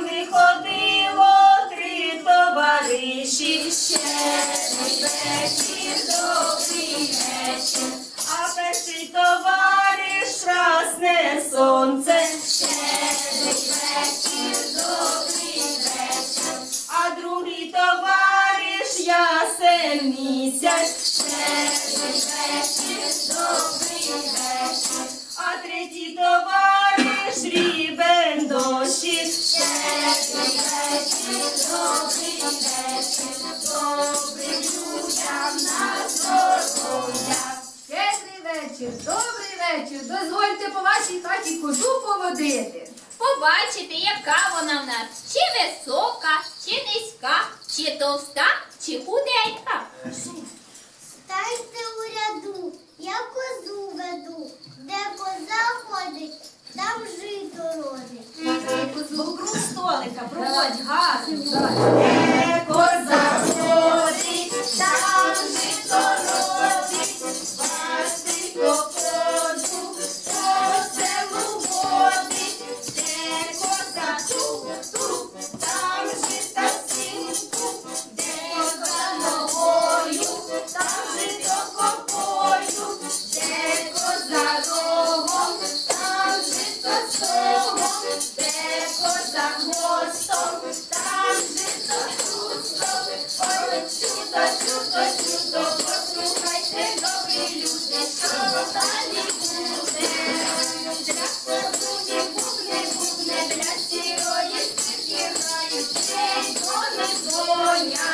Не ходило три товариші. Щедрий вечір, добрий вечір. А перший товариш красне сонце. Щедрий вечір, добрий вечір. А другий товариш ясен місяць. Щедрий вечір, добрий вечір. Добрий вечір. Дозвольте по вашій хаті козу поводити. Побачити, яка вона в нас. Чи висока, чи низька, чи товста, чи худенька. Станьте у ряду, я козу веду, де коза ходить, там жито родить. Вокруг столика проводь гарно. День, коне, коня.